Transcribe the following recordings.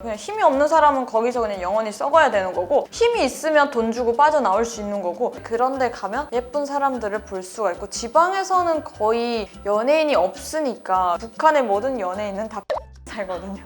그냥 힘이 없는 사람은 거기서 그냥 영원히 썩어야 되는 거고 힘이 있으면 돈 주고 빠져나올 수 있는 거고 그런데 가면 예쁜 사람들을 볼 수가 있고 지방에서는 거의 연예인이 없으니까 북한의 모든 연예인은 다 살거든요.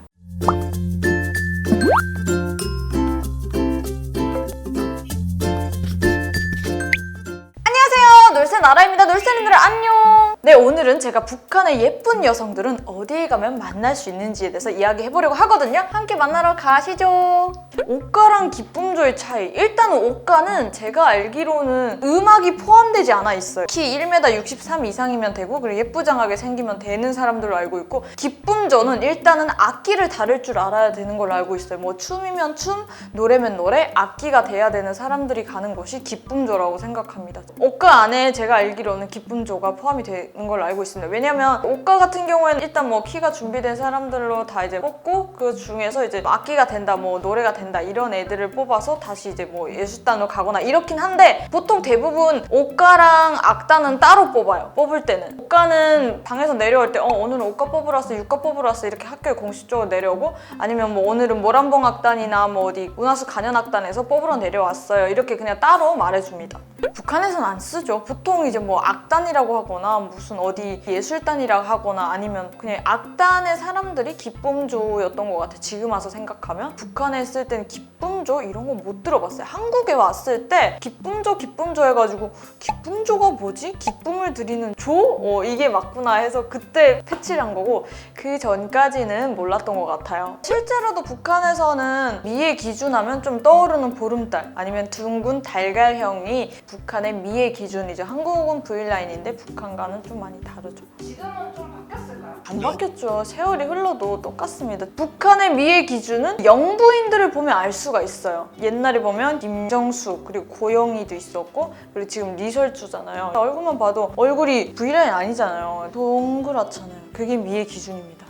제가 북한의 예쁜 여성들은 어디에 가면 만날 수 있는지에 대해서 이야기해보려고 하거든요. 함께 만나러 가시죠. 옷가랑 기쁨조의 차이. 일단 옷가는 제가 알기로는 음악이 포함되지 않아 있어요. 키 1m 63 이상이면 되고 그리고 예쁘장하게 생기면 되는 사람들로 알고 있고 기쁨조는 일단은 악기를 다룰 줄 알아야 되는 걸로 알고 있어요. 뭐 춤이면 춤, 노래면 노래, 악기가 돼야 되는 사람들이 가는 것이 기쁨조라고 생각합니다. 옷가 안에 제가 알기로는 기쁨조가 포함이 되는 걸로 알고 있 습니다. 왜냐면 옷가 같은 경우에는 일단 뭐 키가 준비된 사람들로 다 이제 뽑고 그 중에서 이제 악기가 된다, 뭐 노래가 된다 이런 애들을 뽑아서 다시 이제 뭐 예술단으로 가거나 이렇긴 한데 보통 대부분 옷가랑 악단은 따로 뽑아요. 뽑을 때는 옷가는 방에서 내려올 때 어 오늘은 옷가 뽑으러 왔어, 육가 뽑으러 왔어 이렇게 학교에 공식적으로 내려오고 아니면 뭐 오늘은 모란봉 악단이나 뭐 어디 운하수 간현 악단에서 뽑으러 내려왔어요 이렇게 그냥 따로 말해줍니다. 북한에서는 안 쓰죠. 보통 이제 뭐 악단이라고 하거나 무슨 어디 예술단이라고 하거나 아니면 그냥 악단의 사람들이 기쁨조였던 것 같아. 지금 와서 생각하면 북한에 쓸 때는 기쁨조 이런 거 못 들어봤어요. 한국에 왔을 때 기쁨조 기쁨조 해가지고 기쁨조가 뭐지? 기쁨을 드리는 조? 어 이게 맞구나 해서 그때 패치를 한 거고 그 전까지는 몰랐던 것 같아요. 실제로도 북한에서는 미의 기준하면 좀 떠오르는 보름달 아니면 둥근 달걀형이 북한의 미의 기준이죠. 한국은 V라인인데 북한과는 좀 많이 다르죠. 지금은 좀 바뀌었을까요? 안 바뀌었죠. 세월이 흘러도 똑같습니다. 북한의 미의 기준은 영부인들을 보면 알 수가 있어요. 옛날에 보면 김정숙 그리고 고영희도 있었고 그리고 지금 리설주잖아요. 얼굴만 봐도 얼굴이 V라인 아니잖아요. 동그랗잖아요. 그게 미의 기준입니다.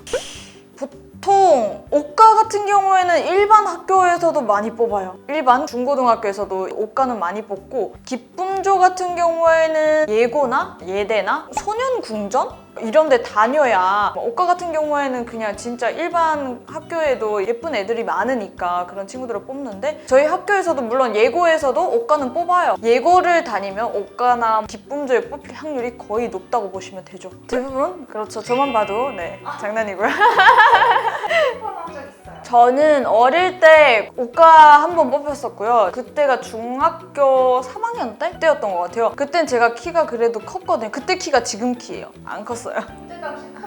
보통 옷가 같은 경우에는 일반 학교에서도 많이 뽑아요. 일반 중고등학교에서도 옷가는 많이 뽑고 기쁨조 같은 경우에는 예고나 예대나 소년궁전 이런 데 다녀야 뭐 옷가 같은 경우에는 그냥 진짜 일반 학교에도 예쁜 애들이 많으니까 그런 친구들을 뽑는데 저희 학교에서도 물론 예고에서도 옷가는 뽑아요. 예고를 다니면 옷가나 기쁨조에 뽑힐 확률이 거의 높다고 보시면 되죠. 대부분 그렇죠. 저만 봐도 네 장난이고요. 저는 어릴 때 옷가 한번 뽑혔었고요. 그때가 중학교 3학년 때? 때였던 것 같아요. 그땐 제가 키가 그래도 컸거든요. 그때 키가 지금 키예요. 안 컸어요. 그때 당시.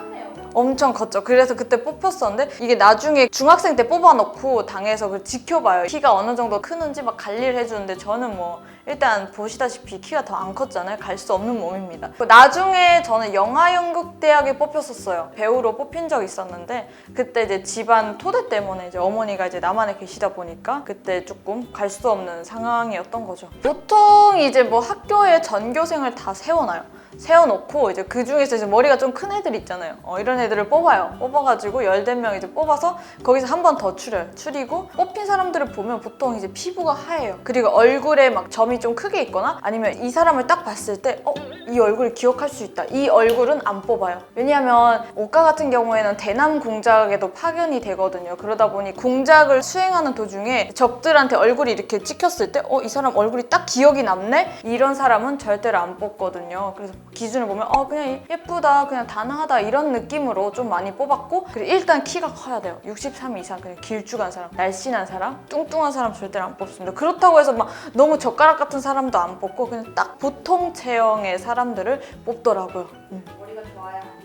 엄청 컸죠. 그래서 그때 뽑혔었는데 이게 나중에 중학생 때 뽑아놓고 당에서 그걸 지켜봐요. 키가 어느 정도 크는지 막 관리를 해주는데 저는 뭐 일단 보시다시피 키가 더 안 컸잖아요. 갈 수 없는 몸입니다. 그 나중에 저는 영화연극대학에 뽑혔었어요. 배우로 뽑힌 적이 있었는데 그때 이제 집안 토대 때문에 이제 어머니가 이제 남한에 계시다 보니까 그때 조금 갈 수 없는 상황이었던 거죠. 보통 이제 뭐 학교에 전교생을 다 세워놔요. 세워놓고 이제 그 중에서 이제 머리가 좀 큰 애들 있잖아요. 어, 이런 애들을 뽑아요. 뽑아가지고 열댓 명 이제 뽑아서 거기서 한 번 더 추려요. 추리고 뽑힌 사람들을 보면 보통 이제 피부가 하얘요. 그리고 얼굴에 막 점이 좀 크게 있거나 아니면 이 사람을 딱 봤을 때 어? 이 얼굴을 기억할 수 있다. 이 얼굴은 안 뽑아요. 왜냐하면 옷가 같은 경우에는 대남 공작에도 파견이 되거든요. 그러다 보니 공작을 수행하는 도중에 적들한테 얼굴이 이렇게 찍혔을 때 어? 이 사람 얼굴이 딱 기억이 남네? 이런 사람은 절대로 안 뽑거든요. 그래서 기준을 보면 어 그냥 예쁘다 그냥 단아하다 이런 느낌으로 좀 많이 뽑았고 그리고 일단 키가 커야 돼요 63 이상 그냥 길쭉한 사람 날씬한 사람 뚱뚱한 사람 절대로 안 뽑습니다 그렇다고 해서 막 너무 젓가락 같은 사람도 안 뽑고 그냥 딱 보통 체형의 사람들을 뽑더라고요 음. 머리가 좋아야 한다.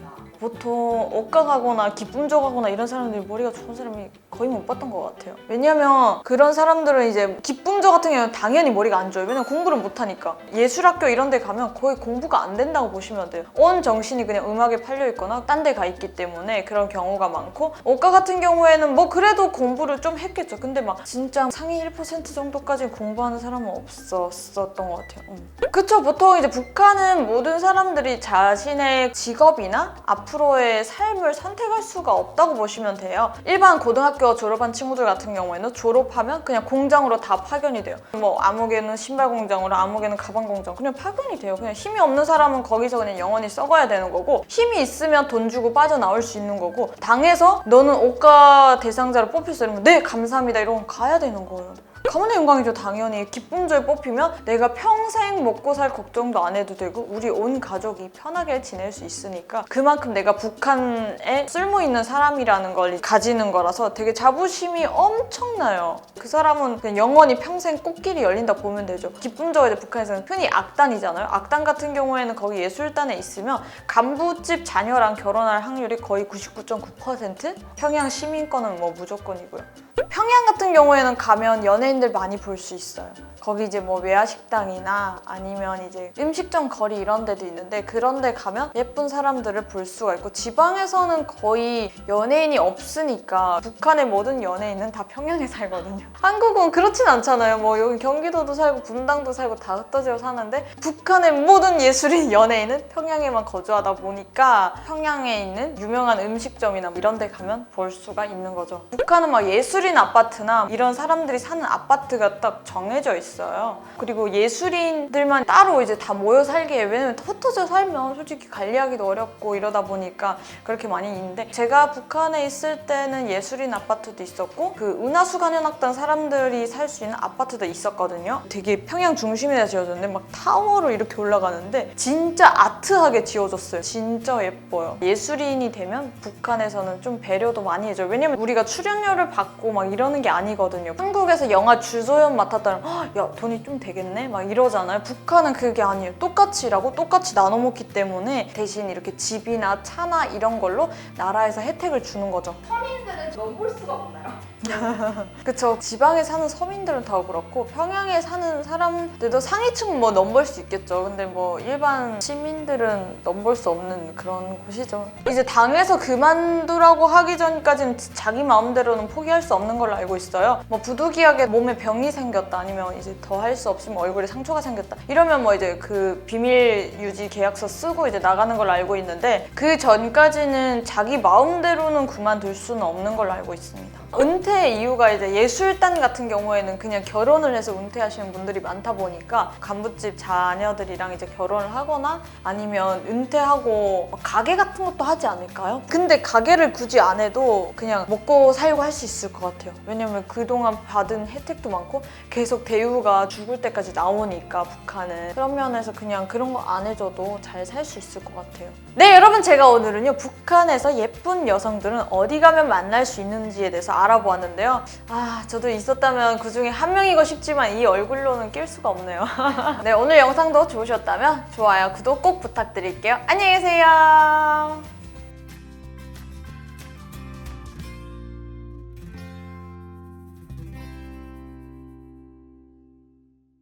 보통 옷가 가거나 기쁨 조 가거나 이런 사람들이 머리가 좋은 사람이 거의 못 봤던 것 같아요. 왜냐면 그런 사람들은 이제 기쁨조 같은 경우는 당연히 머리가 안 좋아요. 왜냐면 공부를 못 하니까. 예술학교 이런 데 가면 거의 공부가 안 된다고 보시면 돼요. 온 정신이 그냥 음악에 팔려 있거나 딴 데 가 있기 때문에 그런 경우가 많고 옷가 같은 경우에는 뭐 그래도 공부를 좀 했겠죠. 근데 막 진짜 상위 1% 정도까지 공부하는 사람은 없었었던 것 같아요. 음. 그쵸 보통 이제 북한은 모든 사람들이 자신의 직업이나 앞으로의 삶을 선택할 수가 없다고 보시면 돼요 일반 고등학교 대학교 졸업한 친구들 같은 경우에는 졸업하면 그냥 공장으로 다 파견이 돼요. 뭐 아무개는 신발 공장으로 아무개는 가방 공장 그냥 파견이 돼요. 그냥 힘이 없는 사람은 거기서 그냥 영원히 썩어야 되는 거고 힘이 있으면 돈 주고 빠져나올 수 있는 거고 당에서 너는 옷가 대상자로 뽑혔어 이러면 네 감사합니다 이러고 가야 되는 거예요. 가문의 영광이죠. 당연히 기쁨조에 뽑히면 내가 평생 먹고 살 걱정도 안 해도 되고 우리 온 가족이 편하게 지낼 수 있으니까 그만큼 내가 북한에 쓸모 있는 사람이라는 걸 가지는 거라서 되게 자부심이 엄청나요. 그 사람은 그냥 영원히 평생 꽃길이 열린다 보면 되죠. 기쁨조가 이제 북한에서는 흔히 악단이잖아요. 악단 같은 경우에는 거기 예술단에 있으면 간부집 자녀랑 결혼할 확률이 거의 99.9% 평양 시민권은 뭐 무조건이고요. 평양 같은 경우에는 가면 연예 인들 많이 볼 수 있어요. 거기 이제 뭐 외화식당이나 아니면 이제 음식점 거리 이런 데도 있는데 그런 데 가면 예쁜 사람들을 볼 수가 있고 지방에서는 거의 연예인이 없으니까 북한의 모든 연예인은 다 평양에 살거든요. 한국은 그렇진 않잖아요. 뭐 여기 경기도도 살고 분당도 살고 다 흩어져 사는데 북한의 모든 예술인 연예인은 평양에만 거주하다 보니까 평양에 있는 유명한 음식점이나 뭐 이런 데 가면 볼 수가 있는 거죠. 북한은 막 예술인 아파트나 이런 사람들이 사는 아파트 가 딱 정해져 있어요. 그리고 예술인들만 따로 이제 다 모여 살기에 왜냐면 흩어져 살면 솔직히 관리하기도 어렵고 이러다 보니까 그렇게 많이 있는데 제가 북한에 있을 때는 예술인 아파트도 있었고 그 은하수관현악단 사람들이 살 수 있는 아파트도 있었거든요. 되게 평양 중심에 지어졌는데 막 타워로 이렇게 올라가는데 진짜 아트하게 지어졌어요. 진짜 예뻐요. 예술인이 되면 북한에서는 좀 배려도 많이 해줘요. 왜냐면 우리가 출연료를 받고 막 이러는 게 아니거든요. 한국에서 영화 주소연 맡았다면 "헉, 야 돈이 좀 되겠네? 막 이러잖아요. 북한은 그게 아니에요. 똑같이 일하고 똑같이 나눠 먹기 때문에 대신 이렇게 집이나 차나 이런 걸로 나라에서 혜택을 주는 거죠. 서민들은 넘볼 수가 없나요? 그쵸. 지방에 사는 서민들은 다 그렇고 평양에 사는 사람들도 상위층은 뭐 넘볼 수 있겠죠. 근데 뭐 일반 시민들은 넘볼 수 없는 그런 곳이죠. 이제 당에서 그만두라고 하기 전까지는 자기 마음대로는 포기할 수 없는 걸로 알고 있어요. 뭐 부득이하게 몸에 병이 생겼다 아니면 이제 더 할 수 없으면 얼굴에 상처가 생겼다 이러면 뭐 이제 그 비밀 유지 계약서 쓰고 이제 나가는 걸로 알고 있는데 그 전까지는 자기 마음대로는 그만둘 수는 없는 걸로 알고 있습니다. 은퇴 이유가 이제 예술단 같은 경우에는 그냥 결혼을 해서 은퇴하시는 분들이 많다 보니까 간부집 자녀들이랑 이제 결혼을 하거나 아니면 은퇴하고 가게 같은 것도 하지 않을까요? 근데 가게를 굳이 안 해도 그냥 먹고 살고 할 수 있을 것 같아요. 왜냐면 그동안 받은 혜택도 많고 계속 대우가 죽을 때까지 나오니까 북한은 그런 면에서 그냥 그런 거 안 해줘도 잘 살 수 있을 것 같아요. 네 여러분 제가 오늘은요 북한에서 예쁜 여성들은 어디 가면 만날 수 있는지에 대해서 알아보았는데요. 아 저도 있었다면 그 중에 한 명이고 싶지만 이 얼굴로는 낄 수가 없네요. 네 오늘 영상도 좋으셨다면 좋아요 구독 꼭 부탁드릴게요. 안녕히 계세요.